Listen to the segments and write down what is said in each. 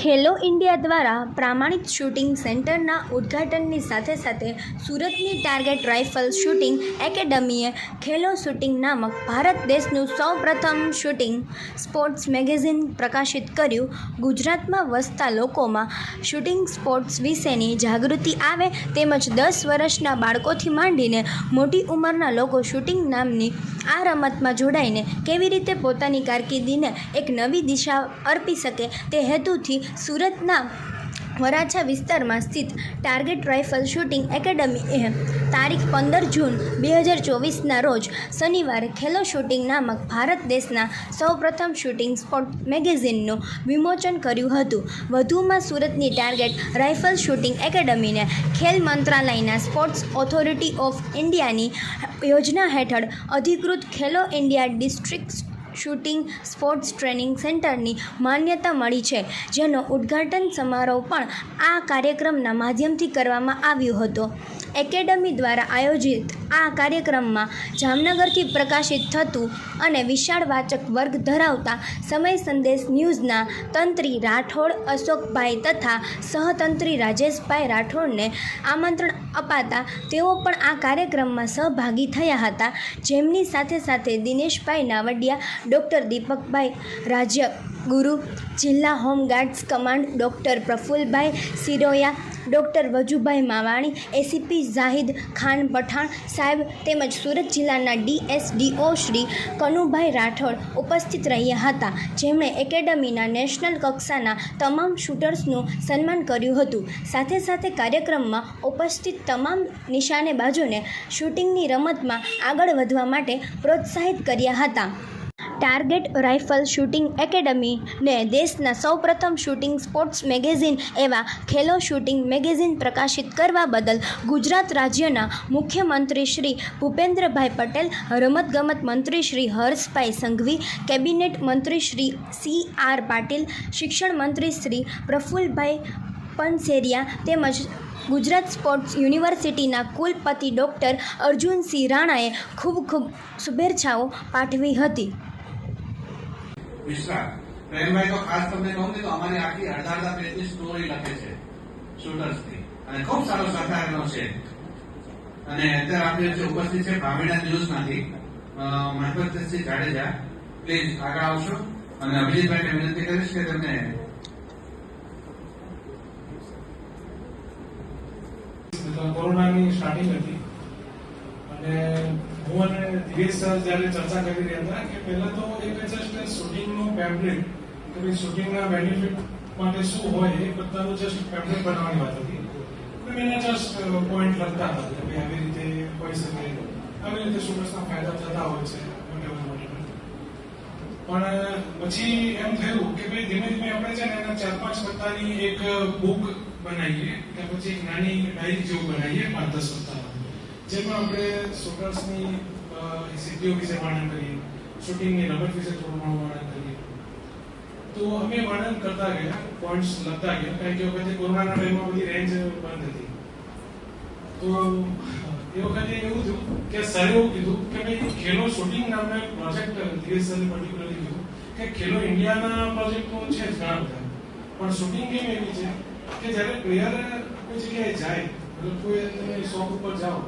ખેલો India દ્વારા પ્રમાણિત shooting સેન્ટરના ઉદ્ઘાટનની સાથે સાથે સુરતની ટાર્ગેટ રાઇફલ શૂટિંગ એકેડમીએ ખેલો શૂટિંગ નામક ભારત દેશનું સૌપ્રથમ શૂટિંગ સ્પોર્ટ્સ મેગેઝિન પ્રકાશિત કર્યું. ગુજરાતમાં વસતા લોકોમાં શૂટિંગ સ્પોર્ટ્સ વિશેની જાગૃતિ આવે તેમજ દસ વર્ષના બાળકોથી માંડીને મોટી ઉંમરના લોકો શૂટિંગ નામની આ રમતમાં જોડાઈને કેવી રીતે પોતાની કારકિર્દીને એક નવી દિશા અર્પી શકે તે હેતુથી સુરતના વરાછા વિસ્તારમાં સ્થિત ટાર્ગેટ રાઇફલ શૂટિંગ એકેડમીએ તારીખ પંદર જૂન બે હજાર ચોવીસના રોજ શનિવારે ખેલો શૂટિંગ નામક ભારત દેશના સૌપ્રથમ શૂટિંગ સ્પોર્ટ મેગેઝિનનું વિમોચન કર્યું હતું. વધુમાં સુરતની ટાર્ગેટ રાઇફલ શૂટિંગ એકેડમીને ખેલ મંત્રાલયના સ્પોર્ટ્સ ઓથોરિટી ઓફ ઇન્ડિયાની યોજના હેઠળ અધિકૃત Khelo India district shooting sports training સેન્ટરની માન્યતા મળી છે, જેનો ઉદ્ઘાટન સમારોહ પણ આ કાર્યક્રમના માધ્યમથી કરવામાં આવ્યો હતો. એકેડમી દ્વારા આયોજિત આ કાર્યક્રમમાં જામનગરથી પ્રકાશિત થતું અને વિશાળ વાચક વર્ગ ધરાવતા સમય સંદેશ ન્યૂઝના તંત્રી રાઠોડ, અશોકભાઈ તથા સહતંત્રી રાજેશભાઈ રાઠોડને આમંત્રણ અપાતા તેઓ પણ આ કાર્યક્રમમાં સહભાગી થયા હતા. જેમની સાથે સાથે દિનેશભાઈ નાવડિયા ડૉક્ટર દીપકભાઈ રાજ્ય ગુરુ, જિલ્લા home guards command doctor Prafulbhai Siroya, doctor Vajubhai Mavani, ACP Zahid Khan Pathan સાહેબ તેમજ સુરત જિલ્લાના ડીએસડીઓ શ્રી કનુભાઈ રાઠોડ ઉપસ્થિત રહ્યા હતા. જેમણે એકેડમીના નેશનલ કક્ષાના તમામ શૂટર્સનું સન્માન કર્યું હતું. સાથે સાથે કાર્યક્રમમાં ઉપસ્થિત તમામ નિશાનેબાજોને શૂટિંગની રમતમાં આગળ વધવા માટે પ્રોત્સાહિત કર્યા હતા. ટાર્ગેટ રાઇફલ શૂટિંગ એકેડમીને દેશના સૌપ્રથમ શૂટિંગ સ્પોર્ટ્સ મેગેઝિન એવા ખેલો શૂટિંગ મેગેઝિન પ્રકાશિત કરવા બદલ ગુજરાત રાજ્યના મુખ્યમંત્રી શ્રી ભૂપેન્દ્રભાઈ પટેલ, રમતગમત મંત્રી શ્રી હર્ષભાઈ સંઘવી, કેબિનેટ મંત્રી શ્રી સી આર પાટીલ, શિક્ષણ મંત્રી શ્રી પ્રફુલ્લભાઈ પનસેરિયા તેમજ ગુજરાત સ્પોર્ટ્સ યુનિવર્સિટીના કુલપતિ ડૉક્ટર અર્જુનસિંહ રાણાએ ખૂબ ખૂબ શુભેચ્છાઓ પાઠવી હતી. મિશ્રા પ્રેમભાઈ તો ખાસ તમને કહું ને તો અમારી આખી અડધા અડધા પેજની સ્ટોરી લખે છે શૂટર્સની અને ખૂબ સારો સહકાર છે. અને અત્યારે આપણે જે ઉપસ્થિત છે ભામીણા ન્યૂઝમાંથી મહેપતસિંહ જાડેજા. પ્લીઝ આગળ આવશો. અને અભિજીતભાઈને વિનંતી કરીશ કે તમને કોરોનાની સ્ટાર્ટિંગ હતી. અને હું અને દિવેશ સર જ્યારે ચર્ચા કરી રહ્યા હતા કે પહેલા તો એક જસ્ટ શૂટિંગનું પેમ્પલેટ કે ભાઈ શૂટિંગના બેનિફિટ માટે શું હોય એ બધાનું જસ્ટ પેમ્પલેટ બનાવવાની વાત હતી એના જસ્ટ પોઈન્ટ લખતા હતા કે ભાઈ આવી રીતે હોઈ શકે, આવી રીતે શૂટર્સના ફાયદા થતા હોય છે. પણ પછી એમ થયું કે ભાઈ ધીમે ધીમે આપણે છે ને એના ચાર પાંચ પત્તાની એક બુક બનાવીએ કે પછી એક નાની ડાયરી જેવું બનાવીએ પાંચ દસ પત્તામાં જેમાં આપણે શૂટર્સની અ, સિદ્ધિઓ વિશે વર્ણન કરીએ શૂટિંગની રમત વિશે થોડું ઘણું વર્ણન કરીએ તો અમે વર્ણન કરતા ગયા પોઈન્ટ્સ લખતા ગયા કારણ કે એ વખતે કોરોનાના ટાઈમમાં બધી રેન્જ બંધ હતી તો એ વખતે એવું થયું કે સરે એવું કીધું કે ભાઈ ખેલો શૂટિંગ નામનો એક પ્રોજેક્ટ દિવેશ સરે પર્ટિક્યુલરલી કીધું કે ખેલો ઇન્ડિયાના પ્રોજેક્ટો છે જ ઘણા બધા પણ શૂટિંગ ગેમ એવી છે કે જ્યારે પ્લેયર કોઈ જગ્યાએ જાય મતલબ કોઈ તમે શોપ ઉપર જાઓ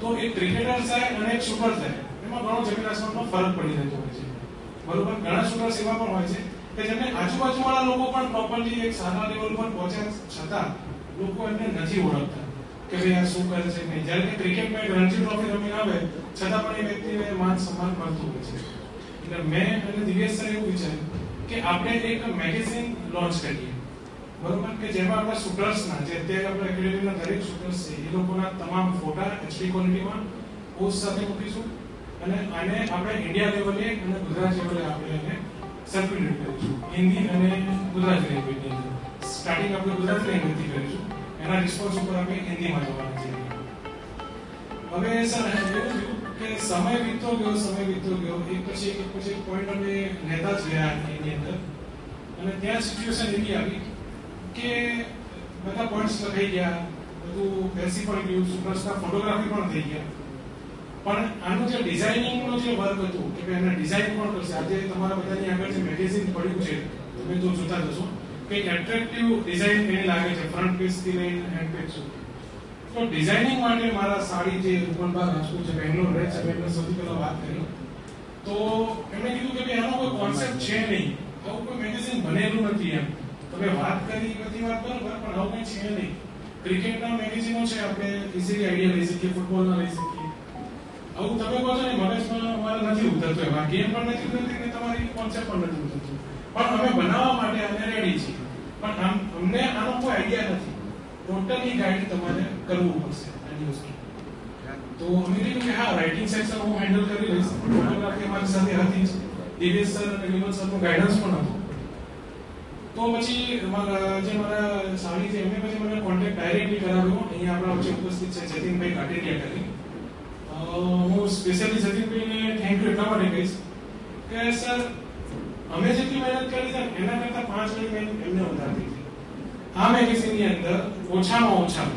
તો એક ક્રિકેટર થાય અને એક શૂટર થાય એમાં ઘણો જમીન આસમાનનો ફરક પડી જતો હોય છે. બરોબર? ઘણા શૂટર્સ એવા પણ હોય છે કે જેમને આજુબાજુવાળા લોકો પણ પ્રોપરલી એક સારા લેવલ પર પહોંચ્યા છતાં લોકો એમને નથી ઓળખતા. કે ભાઈ આ શું કરે છે નહીં? જ્યારે ક્રિકેટમાં રણજી ટ્રોફી રમીને આવે, છતાં પણ એ વ્યક્તિને માન સન્માન મળતું હોય છે. એટલે મેં અને દિવ્યેશ સર એવું વિચાર્યું કે આપણે એક મેગેઝિન લોન્ચ કરીએ. બરોબર કે જેમાં આપણા શૂટર્સના જે અત્યારે આપણે એકેડેમીના દરેક શૂટર્સ છે. એ લોકોના તમામ ફોટા એચડી ક્વોલિટીમાં પોસ્ટ સાથે મૂકીશું અને આને આપણે ઇન્ડિયા લેવલે અને ગુજરાત લેવલે આપણે એને સર્ક્યુલેટ કરીશું. હિન્દી અને ગુજરાતી લેંગ્વેજની અંદર. સ્ટાર્ટિંગ આપણે ગુજરાતી લેંગ્વેજથી કરીશું. એના રિસ્પોન્સ ઉપર આપણે હિન્દીમાં જવાના છે. હવે સર એવું થયું કે સમય વીતતો ગયો, સમય વીતતો ગયો, એક પછી એક પછી પોઈન્ટ અમે લેતા જ ગયા એની અંદર. અને ત્યાં સિચ્યુએશન એવી આવી કે બધા પોઈન્ટ્સ લખાઈ ગયા, બધું બેસી પણ ગયું સુપરસ્ટાર ફોટોગ્રાફી પણ થઈ ગયા. પણ આનું જે ડિઝાઇનિંગનો જે વર્ક હતું, કે એને ડિઝાઇન પણ કરશે? આજે તમારા બધાની આગળ જે મેગેઝિન પડ્યું છે, તમે તો જોતા જશો કંઈક એટ્રેક્ટિવ ડિઝાઇન એને લાગે છે ફ્રન્ટ પેજથી લઈને હેન્ડ પેજ સુધી. તો ડિઝાઇનિંગ માટે મારા સાડી જે રૂપનભાઈ રાજપૂત છે, બેંગ્લોર રહે છે એમને સૌથી પહેલા વાત કરી. તો એમણે કીધું કે ભાઈ આનો કોઈ કોન્સેપ્ટ છે નહીં. આવું કોઈ મેગેઝિન બનેલું નથી એમ. તમે વાત કરી બધી વાત બરોબર, પણ આવું કંઈ છે નહીં. ક્રિકેટના મેગેઝિનો છે આપણે ઇઝીલી આઈડિયા લઈ શકીએ ફૂટબોલના લઈ શકીએ. આવું તમે કહો છો ને મગજમાં અમારે નથી ઉતરતું એમાં. ગેમ પણ નથી ઉતરતી ને તમારી કોન્સેપ્ટ પણ નથી ઉતરતું. પણ અમે બનાવવા માટે અમે રેડી છીએ. પણ આમ, અમને આનો કોઈ આઈડિયા નથી. ટોટલી ગાઈડ તમારે કરવું પડશે આની વસ્તુ તો અમે કે હા રાઇટિંગ સેક્શન હું હેન્ડલ કરી લઈશ. ફોટોગ્રાફી અમારી સાથે હતી દિવેશ સર અને વિમલ સરનું ગાઈડન્સ પણ હતું. તો પછી જે મારા સાડી છે, એમને પછી મને કોન્ટેક્ટ ડાયરેક્ટલી કરાવ્યો. અહીંયા આપણા વચ્ચે ઉપસ્થિત છે, જતીનભાઈ કાટેરિયા કરી હું સ્પેશિયલી જતીનભાઈને થેન્ક યુ એટલા માટે કહીશ કે સર અમે જેટલી મહેનત કરી છે, એના કરતા પાંચ ગણી મહેનત એમને વધારે થઈ આ મેગેઝિનની અંદર ઓછામાં ઓછા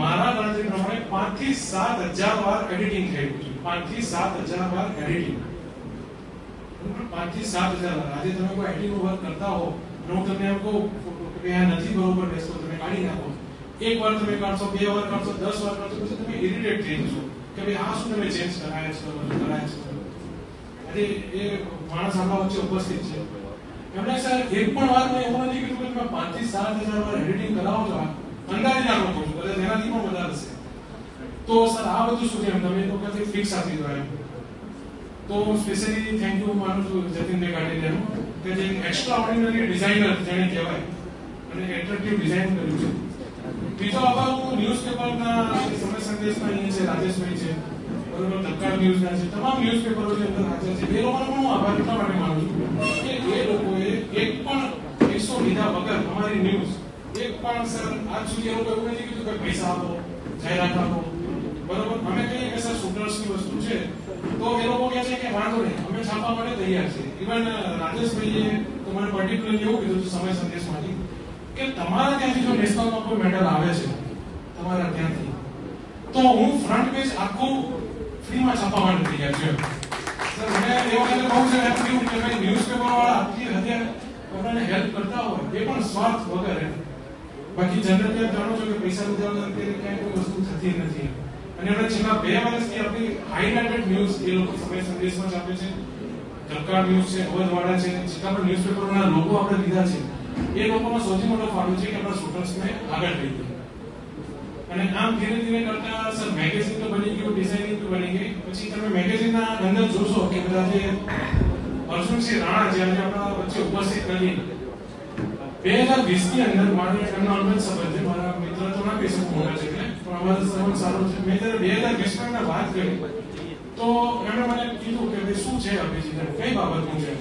મારા ગણતરી પ્રમાણે પાંચથી સાત હજાર વાર એડિટિંગ થયું છે. પાંચથી સાત હજાર વાર એડિટિંગ તમે નું એક વાર તમે કાઢશો, બે વાર કાઢશો, દસ વાર કાઢશો તમે ચેન્જ કરાયા છો કરાયા એ માણસ આપણા વચ્ચે ઉપસ્થિત છે. એમણે સર એક પણ વાત એવું નથી કીધું કે તમે પાંચ સાત હજાર વાર એડિટિંગ કરાવો છો નાખો છો કદાચ એનાથી પણ વધારે તો સર, આ બધું શું છે? તમે ફિક્સ આપી દો એમ. તો સ્પેશિયલી થેન્ક યુ માનું છું જતીનભાઈ કાટેરિયાનું કે જે એક્સ્ટ્રા ઓર્ડિનરી ડિઝાઇનર જેને કહેવાય, અને એટ્રેક્ટિવ ડિઝાઇન કર્યું છે. બીજો આભાર હું ન્યૂઝપેપરના સમય સંદેશના અહીંયા છે રાજેશભાઈ છે, બરોબર ધક્કા ન્યૂઝના છે, તમામ ન્યૂઝપેપરો જે અંદર હાજર છે, એ લોકોનો પણ હું આભાર એટલા માટે માનું છું કે એ લોકોએ એક પણ પૈસો લીધા વગર અમારી ન્યૂઝ એક પણ સર, આજ સુધી એ લોકો એવું નથી કીધું કે પૈસા આપો, જાહેરાત આપો બરોબર? અમે કહીએ કે સર શૂટર્સની વસ્તુ છે, તો એ લોકો કહે છે કે વાંધો નહીં, અમે છાપવા માટે તૈયાર છે ઇવન રાજેશભાઈએ તમારે મને પર્ટિક્યુલરલી એવું કીધું સમય સંદેશમાંથી કે તમારા ત્યાંથી જો નેશનલમાં કોઈ મેડલ આવે છે, તમારા ત્યાંથી, તો હું ફ્રન્ટ પેજ આખું ફ્રીમાં છાપવા માટે તૈયાર છું સર, મને એ વખતે બહુ એમ થયું કે ભાઈ ન્યૂઝપેપર વાળા આટલી હદે આપણને હેલ્પ કરતા હોય, એ પણ સ્વાર્થ વગર બાકી જનરલ જાણો છો કે પૈસા લીધા વગર અત્યારે ક્યાંય કોઈ વસ્તુ થતી નથી અને એમણે છેલ્લા બે વર્ષથી આપણી હાઇલાઇટેડ ન્યૂઝ એ લોકો સમય સંદેશમાં છાપે છે. ધબકાર ન્યૂઝ છે, અવધવાડા છે, જેટલા પણ ન્યૂઝપેપરના લોકો આપણે લીધા છે, એ લોકોનો સૌથી મોટો ફાળો છે કે આપણા સ્ટુડન્ટ્સને આગળ લઈ ગયા. અને આમ ધીરે ધીરે કરતા સર મેગેઝિન તો બની ગયું ડિઝાઇનિંગ તો બની ગઈ. પછી તમે મેગેઝિનના અંદર જોશો કે બધા જે અર્જુનસિંહ રાણા જે આજે આપણા વચ્ચે ઉપસ્થિત નથી બે હજાર વીસની અંદર મારે એમનો અનુભવ સંબંધ મારા મિત્ર તો ના કહી છે પણ અમારો સંબંધ સારો છે. મેં જ્યારે બે હજાર વીસમાં વાત કરી. તો એમણે મને કીધું કે ભાઈ શું છે અભિજીત કઈ બાબતનું છે?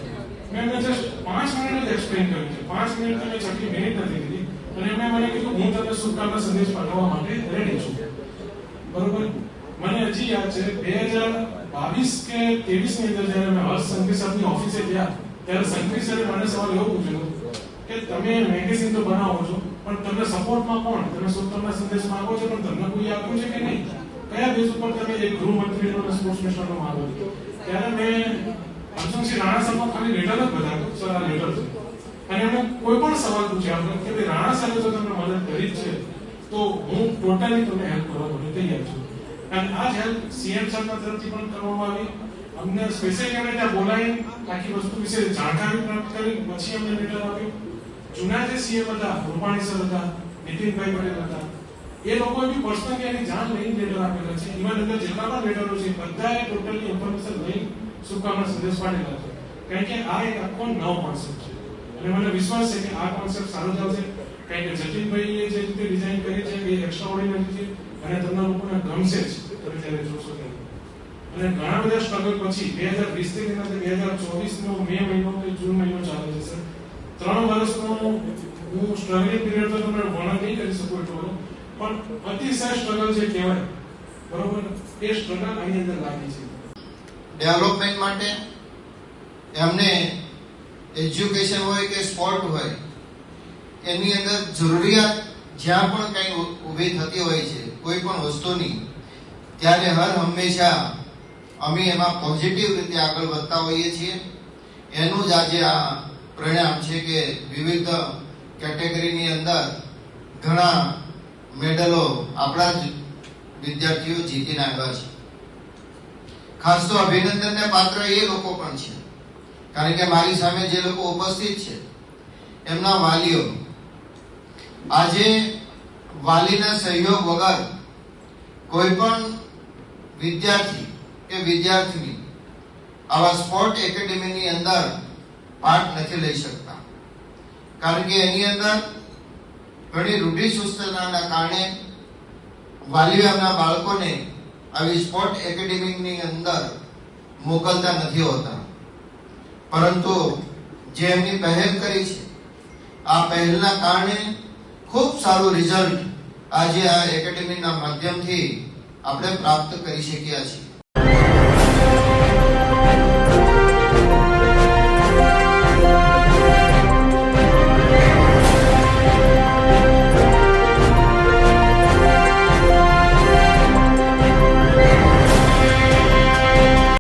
મેં જસ્ટ પાંચ મિનિટ જ એક્સપ્લેન કર્યું છે. પાંચ મિનિટ મેં છઠ્ઠી મિનિટ નથી લીધી અને એમણે મને કીધું, હું તમને શુભકામના સંદેશ પાઠવવા માટે રેડી છું. બરોબર? મને હજી યાદ છે, બે હજાર બાવીસ કે ત્રેવીસ અંદર જ્યારે મેં હર્ષ સંઘવી સાહેબની ઓફિસે ગયા, ત્યારે સંઘવી સાહેબે મને સવાલ એવો પૂછ્યો કે તમે મેગેઝિન તો બનાવો છો, પણ તમને સપોર્ટમાં કોણ? તમે શુભકામના સંદેશ માંગો છો, પણ તમને કોઈ આપ્યું છે કે નહીં? કયા બેઝ ઉપર તમે એક ગૃહમંત્રીનો અને સ્પોર્ટ્સ મિનિસ્ટરનો માંગો છો? ત્યારે મેં અર્જુનસિંહ રાણા સાહેબ ખાલી લેટર જ બતાવ્યો, સર, આ લેટર છે. અને એમણે કોઈ પણ સવાલ પૂછ્યા આપણે કે ભાઈ, રાણા સાહેબે તો તમને મદદ કરી જ છે, તો હું ટોટલી તમને હેલ્પ કરવા માટે તૈયાર છું. અને આ જ હેલ્પ સીએમ સાહેબના તરફથી પણ કરવામાં આવી. અમને સ્પેશિયલી એમણે ત્યાં બોલાવી, આખી વસ્તુ વિશે જાણકારી પ્રાપ્ત કરી, પછી અમને લેટર આપ્યું. જૂના જે સીએમ હતા રૂપાણી સર હતા, નીતિનભાઈ પટેલ હતા. એ લોકોએ બી પર્સનલી એની જાણ લઈને લેટર આપેલા છે. ઇવન અંદર જેટલા પણ લેટરો છે. બધાએ ટોટલી ઇન્ફોર્મેશન લઈ શુભકામના સંદેશ પાડેલા છે. કારણ કે આ એક આખો નવો કોન્સેપ્ટ છે. અને મને વિશ્વાસ છે કે આ કોન્સેપ્ટ સારો ચાલશે. કારણ કે જતીનભાઈએ જે રીતે ડિઝાઇન કરી છે, એ એક્સ્ટ્રા ઓર્ડિનરી છે અને તમને લોકોને ગમશે જ તમે જ્યારે જોશો ત્યારે. અને ઘણા બધા સ્ટ્રગલ પછી, બે હજાર વીસથી લઈને બે હજાર ચોવીસ નો મે મહિનો કે જૂન મહિનો ચાલે છે, સર. ત્રણ વર્ષનો હું સ્ટ્રગલિંગ પીરિયડ તો તમને વર્ણન નહીં કરી શકો એટલો પણ અતિશય સ્ટ્રગલ જે કહેવાય, બરોબર? એ સ્ટ્રગલ આની અંદર લાગી છે. ડેવલપમેન્ટ માટે એમને એજ્યુકેશન હોય કે સ્પોર્ટ હોય, એની અંદર જરૂરિયાત જ્યાં પણ કંઈ ઊભી થતી હોય છે, કોઈ પણ વસ્તુની ત્યારે હર હંમેશા અમે એમાં પોઝિટિવ રીતે આગળ વધતા હોઈએ છીએ. એનું જ આજે આ પરિણામ છે કે વિવિધ કેટેગરીની અંદર ઘણા મેડલો આપણા જ વિદ્યાર્થીઓ જીતીને આવ્યા છે. ખાસ તો અભિનંદનને પાત્ર એ લોકો પણ છે. કારણ કે મારી સામે જે લોકો ઉપસ્થિત છે, એમના વાલીઓ, આજે વાલીના સહયોગ વગર કોઈ પણ વિદ્યાર્થી કે વિદ્યાર્થીની આવા સ્પોર્ટ એકેડેમીની અંદર પાઠ નથી લઈ શકતા. કારણ કે એની અંદર ઘણી રૂઢિચુસ્તતાના કારણે વાલીઓ એમના બાળકોને આવી સ્પોર્ટ એકેડેમીની અંદર મોકલતા નથી હોતા. પરંતુ જે એમની પહેલ કરી છે, આ પહેલના કારણે ખૂબ સારું રિઝલ્ટ આજે આ એકેડેમીના માધ્યમથી આપણે પ્રાપ્ત કરી શક્યા છીએ.